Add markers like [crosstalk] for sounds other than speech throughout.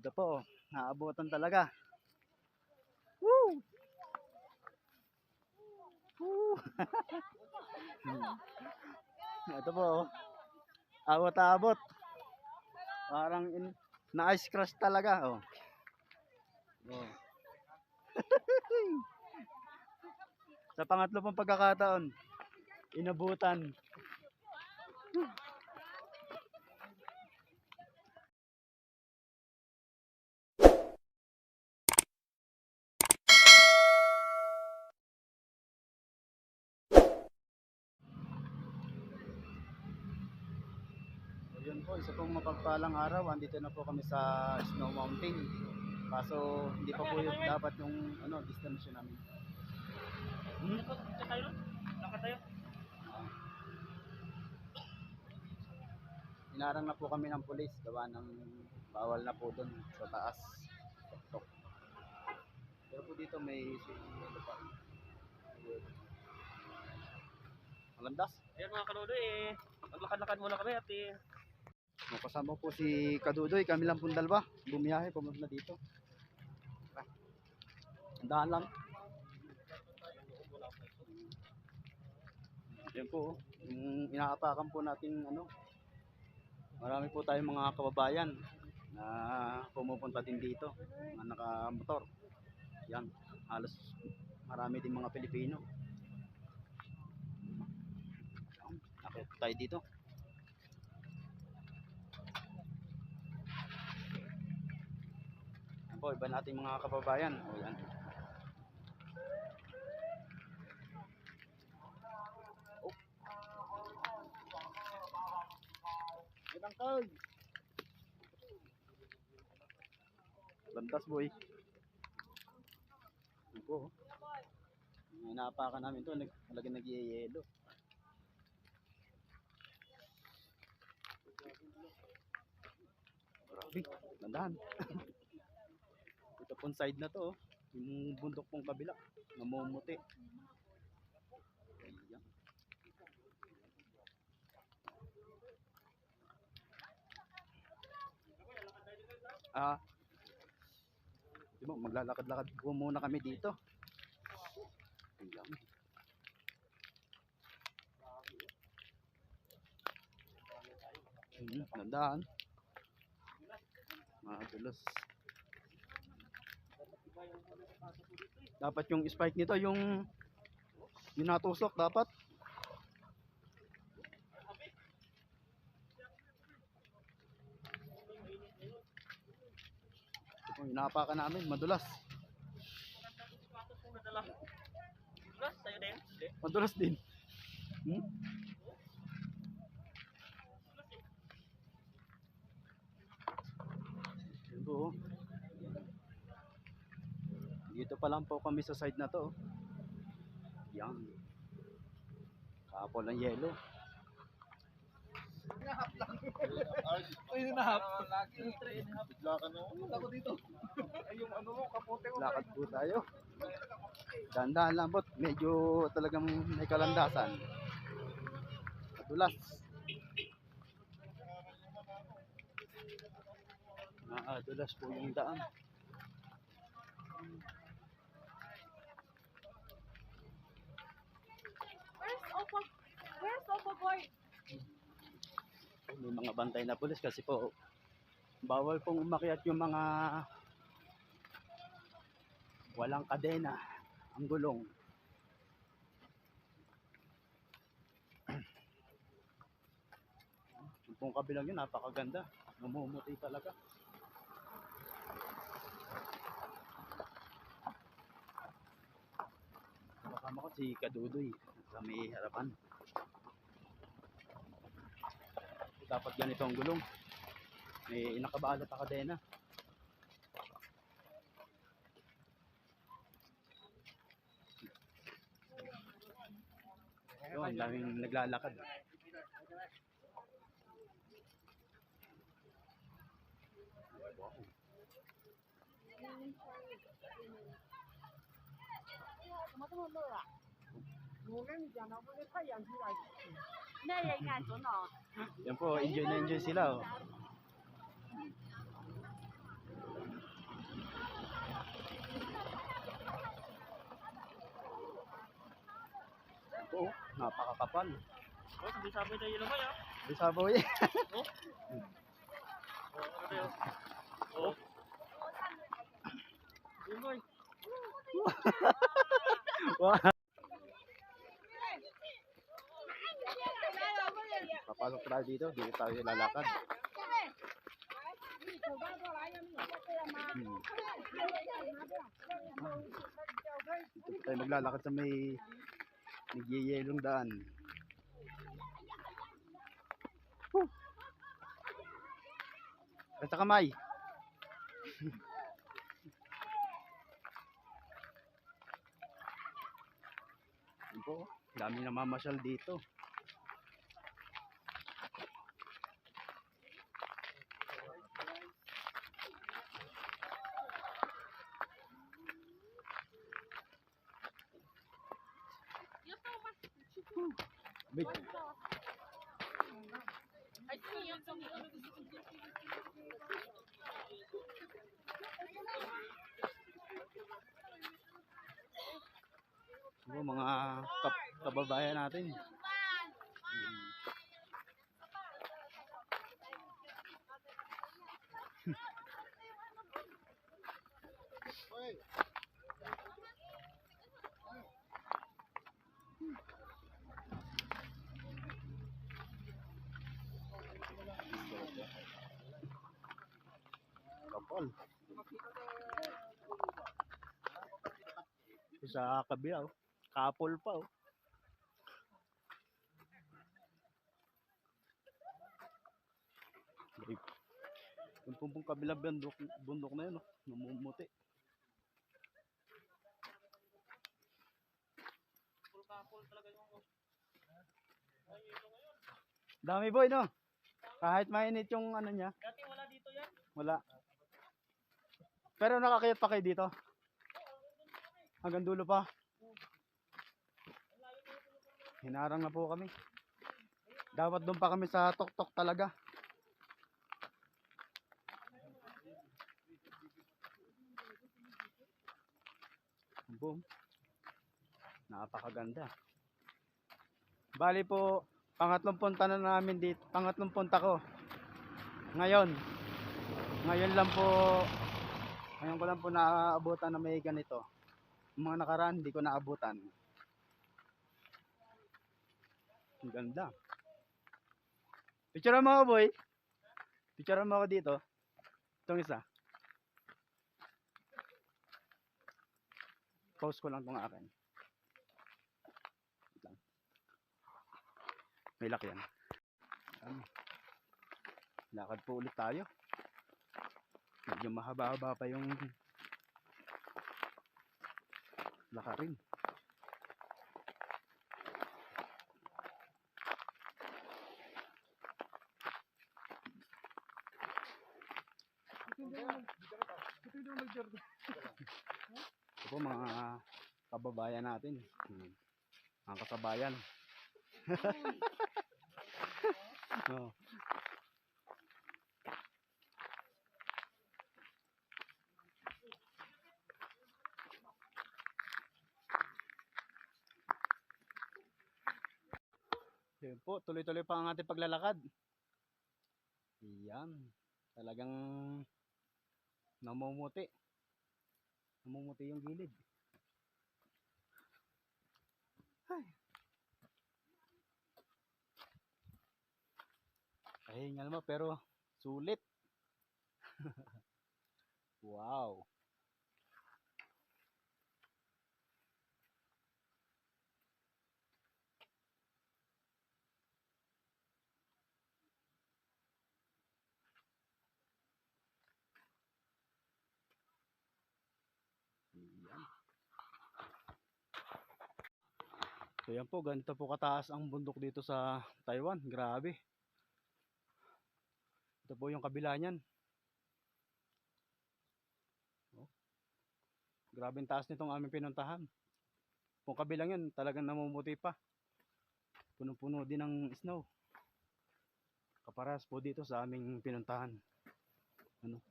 Ito po, naabutan talaga. Woo! Woo! [laughs] Ito po, oh. abot-abot. Parang in, na-ice crush talaga. Oh. Oh. [laughs] Sa pangatlo pong pagkakataon, inabutan. Yun po, isa pong mapagpalang araw. Andito na po kami sa Snow Mountain. Kaso hindi pa po yung dapat yung ano, destination namin. Hmm? Inarang na po kami ng pulis. Gawa ng bawal na po doon sa taas. Tok. Pero po dito may ano pa. Malandas. Ayan mga kanunoy eh. Maglakad-lakad muna kami at eh. No, kasama po si Kadudoy, kami lang pong dalawa. Bumiyahe, pumunta dito. Ah, Andahan lang. Yan po, oh. yung inaapakan po natin ano. Marami po tayong mga kababayan na pumupunta din dito, mga nakamotor. Yan, halos marami din mga Pilipino. Akit tayo dito. Po, iba nating mga kababayan. O yan. Oh. Lantas boy. Yan po. oh. May naapakan namin to, nag, talaga nag-yelo. Grabe, landahan. [laughs] Pong side na to, oh. yung bundok pong kabila, namumuti. Ayan. Ah, di ba, maglalakad-lakad po muna kami dito. Ayan. Hmm, landahan. Madulas. Dapat yung spike nito yung yung natusok dapat. Ito po, inapakan namin, madulas. Plus, tayo din. Madulas din. Hmm? Po. oh. Dito pa lang po kami sa side na to. oh. Yan. Kapol ng yelo. Ay, hinahap. Bigla ka na. Ako dito. Ay, yung ano mo, kapote mo. Lakad po tayo. Dandahan lang po. Medyo talagang may kalandasan. Madulas. Naadulas po yung daan. Where's Opa? Where's Opa boy? May mga bantay na pulis kasi po bawal pong umakyat yung mga walang kadena ang gulong. [clears throat] Yung pong kabilang yun, napakaganda. Namumuti talaga. Kasama ko si Kadudoy sa may harapan. Dapat ganito ang gulong. May nakabalat na kadena yun, ang daming naglalakad. Wow Tumatulog ah. 我跟你讲了，我的太阳出来。那人家做哪？Yan po, enjoy na enjoy sila. Oh. Oo, oh, napakakapal. Oh, sabi-sabi tayo naman ya. Sabi-sabi. [laughs] Oh. Oh. Ano oh. [laughs] Wow. Papasok dito. Dito tayo lalakad. Hmm. Tayo maglalakad sa may nagyayelong daan. Whew. Sa kamay. [laughs] Po, dami namamasyal dito. Wait. Siguro mga kap kababayan natin. Hmm. Kapal. Sa kabila, oh. Kapol pa, oh. Yung pumpong kabila bundok, bundok na yun, oh. Namumuti. Dami boy, no? Kahit mainit yung ano niya, Dati wala dito yan. wala. Pero nakakayat pa kayo dito? Hanggang dulo pa? Hinarang na po kami. Dapat doon pa kami sa tok-tok talaga. Boom. Napakaganda. Bali po, pangatlong punta na namin dito. Pangatlong punta ko. Ngayon. Ngayon lang po, ngayon ko lang po naaabutan na may ganito. Yung mga nakaraan, hindi ko naabutan. Ang ganda. Picture mo ako, boy. Picture mo ako dito. Itong isa. Post ko lang itong akin. May lock yan. Ano? Lakad po ulit tayo. Medyo mahaba-haba pa yung lakarin. Ito po mga kababayan natin. Hmm. Mga kasabayan. [laughs] oh. Yun po, tuloy-tuloy pa ang ating paglalakad. Yan. Talagang namumuti. Namumuti yung gilid. Pahingal mo pero sulit. [laughs] wow. Yan. So yan po, ganito po kataas ang bundok dito sa Taiwan. Grabe. Ito po yung kabila niyan. Oh. Grabe ang taas nitong aming pinuntahan. Kung kabilang yan, talagang namumuti pa. Puno-puno din ng snow. Kaparas po dito sa aming pinuntahan. Ano?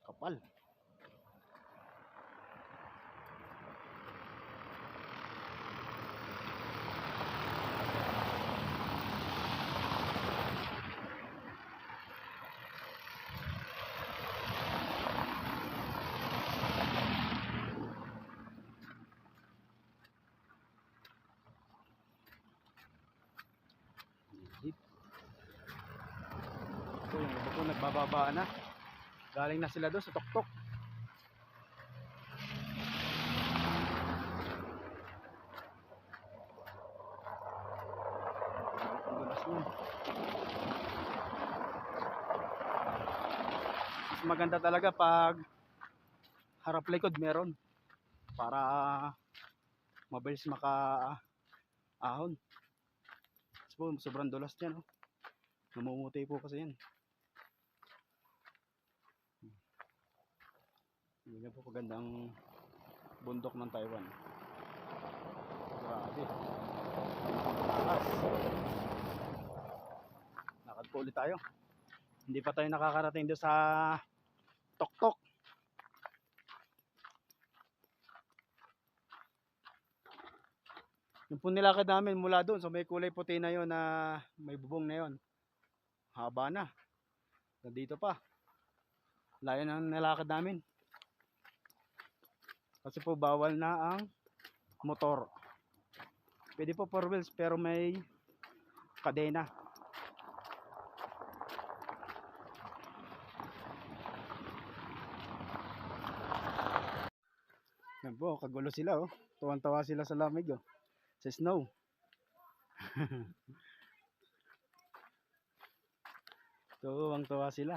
Kapal. Bababa na. Galing na sila doon sa tuktok. Mas maganda talaga pag harap likod meron para mabilis maka ahon. So, sobrang dulas niya, no? Namumuti po kasi yan. Hindi po kagandang bundok ng Taiwan. Grabe. Taas. Lakad po ulit tayo. Hindi pa tayo nakakarating doon sa Toktok. Yung po nilakad namin mula doon, so may kulay puti na yon na may bubong na yon. Haba na. Nandito pa. Layo na nilakad namin. Kasi po bawal na ang motor. Pwede po four wheels pero may kadena. Yan po, kagulo sila oh. Tuwan-tawa sila sa lamig oh. Sa snow. [laughs] Tuwang-tawa sila.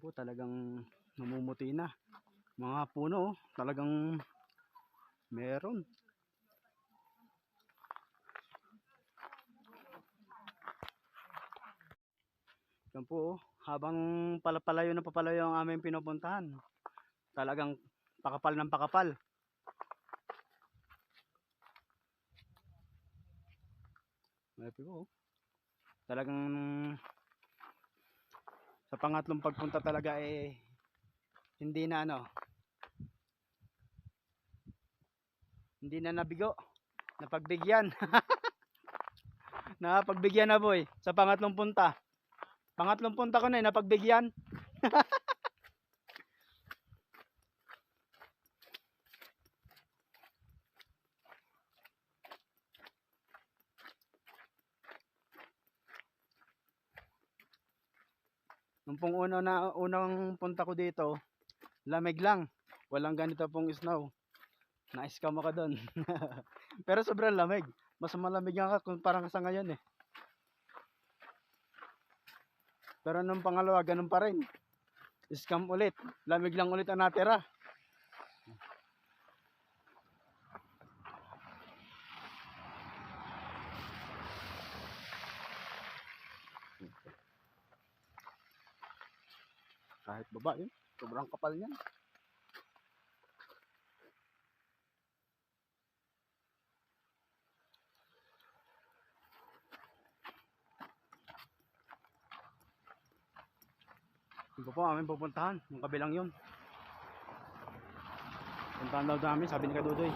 po talagang namumuti na. Mga puno oh, talagang meron. Yan po oh, habang palapalayo na papalayo ang aming pinupuntahan. Talagang pakapal ng pakapal. Malapit po oh. Talagang sa pangatlong pagpunta talaga eh hindi na ano hindi na nabigo napagbigyan. [laughs] Napagbigyan na boy sa pangatlong punta. Pangatlong punta ko na eh napagbigyan [laughs] Nung pong una na unang punta ko dito, lamig lang. Walang ganito pong snow. Na-scam ako doon. [laughs] Pero sobrang lamig. Mas malamig nga kung parang sa ngayon eh. Pero nung pangalawa, ganun pa rin. Scam ulit. Lamig lang ulit ang natira. Kahit baba yun. Sobrang kapal niyan. Yung po aming pupuntahan. Yung kabilang yun. Puntahan daw namin, sabi ni Kadudoy.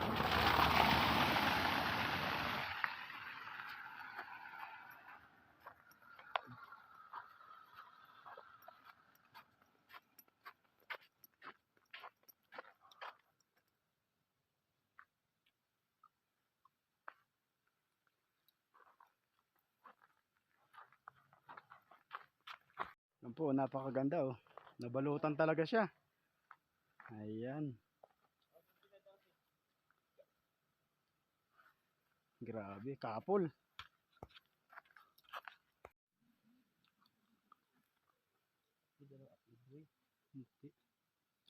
Po, napakaganda oh. Nabalutan talaga siya. Ayan. Grabe, kapol.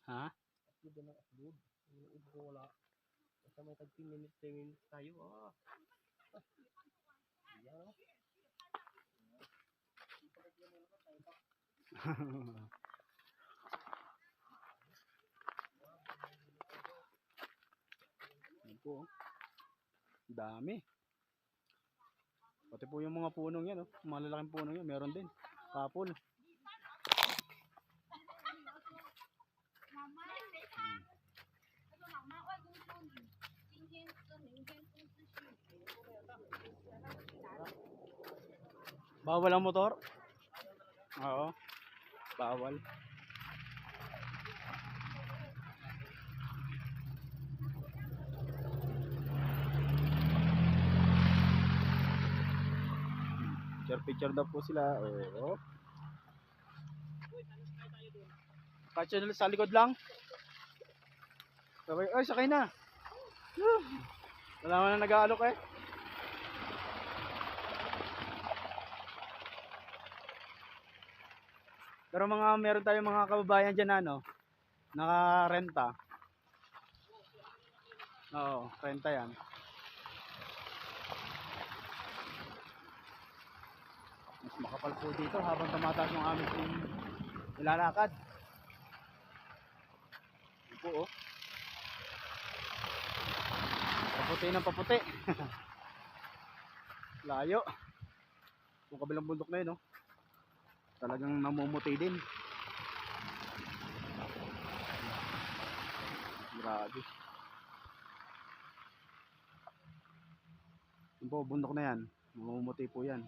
Ha? Upload na ng upload. Yung iba ko wala. Basta may tag 10 minutes, 10 minutes tayo. Ah. Yan [laughs] Yan po. oh. Dami. Pati po yung mga punong yan, oh. Malalaking punong yan, meron din. Kapul. Bawal ang motor? Oo. Bawal. Picture picture daw po sila. Oo. Kacho nila sa likod lang. Sabay, ay sakay na. Wala man na nag-aalok eh. Pero mga meron tayong mga kababayan dyan na ano, naka-renta. Oo, renta yan. Mas makapal po dito habang tumataas yung aming pong nilalakad. Yun po oh. Paputi ng paputi. [laughs] Layo. Yung kabilang bundok na yun oh talagang namumuti din. Grabe. Yun po, bundok na yan. Namumuti po yan.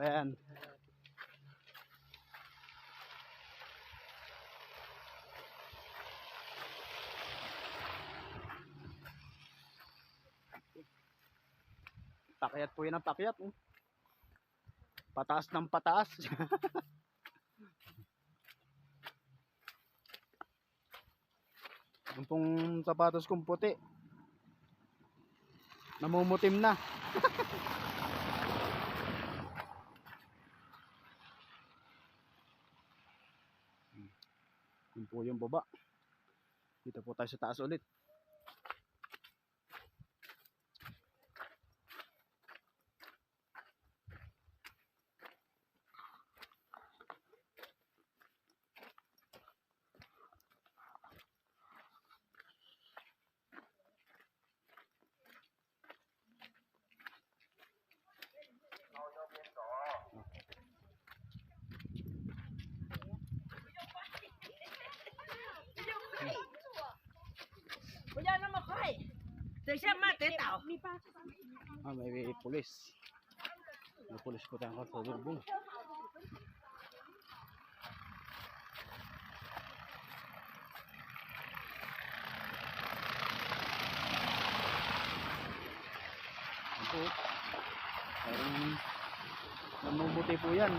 Ayan. Pakyat po yun ang pakyat. Oh. Pataas ng pataas. [laughs] Yung pong sapatos kong puti. Namumutim na. [laughs] Yun po yung baba. Dito po tayo sa taas ulit. Kuya na mo kay. Sa mate tao. Ah, may, pulis. May pulis po tayo sa. Yan po. Parang namumuti po yan.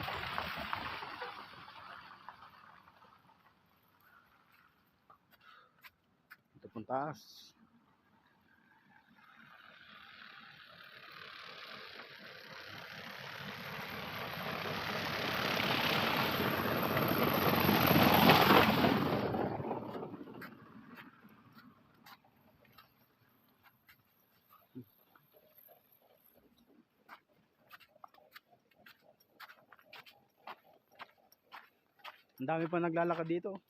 Ito pong taas. Ang dami pa naglalakad dito.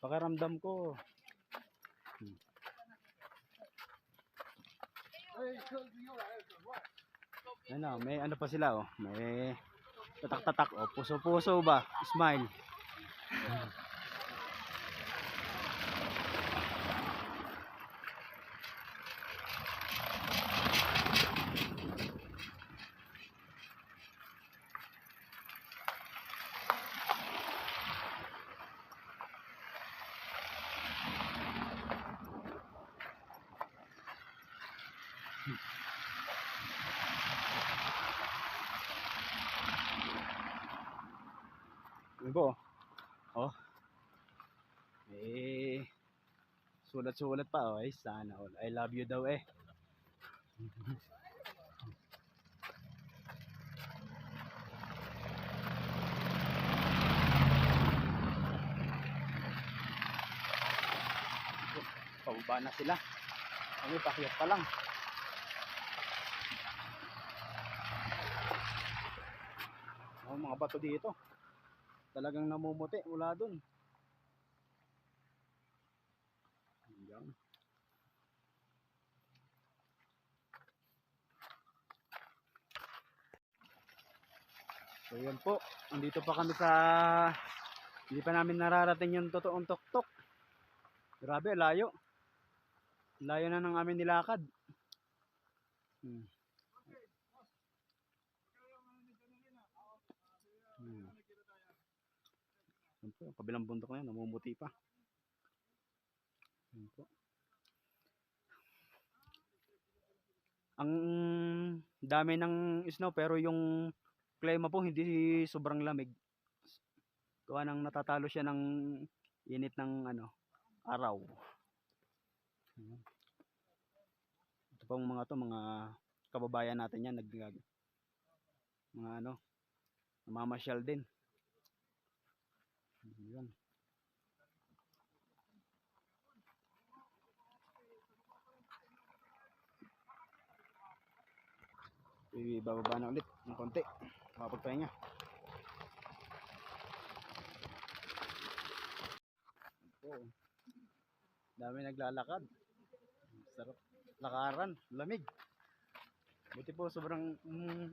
Pakiramdam ko. Hmm. Ano, may ano pa sila oh. May tatak-tatak oh, puso-puso ba? Smile. Ano po? Oh. Eh, Sulat-sulat pa, oh. Ay, sana all. I love you daw, eh. [laughs] Pababa na sila. Kami, pakyat pa lang. Oh, mga bato dito. Talagang namumuti mula dun. Ayan. So yan po, andito pa kami sa hindi pa namin nararating yung totoong tuktok. Grabe, layo. Layo na ng amin nilakad. Hmm. Po, kabilang bundok na yan, namumuti pa. Yan po. Ang dami ng snow pero yung klima po hindi sobrang lamig. Gawa nang natatalo siya ng init ng ano, araw. Ayan. Ito pong mga to, mga kababayan natin yan, nag, mga ano, namamasyal din. Ayan. Ibababa na ulit ng konti. Makapagpahinga. Oo. Dami naglalakad. Sarap. Lakaran. Lamig. Buti po sobrang mm,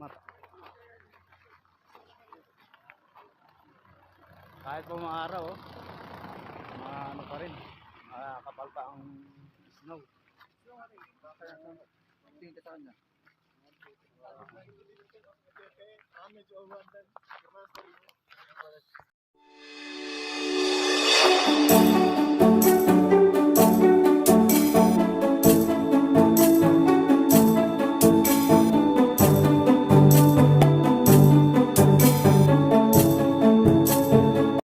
mata. Kahit po mga araw, oh, ano pa rin, makakapal pa ang snow. Tingin ka.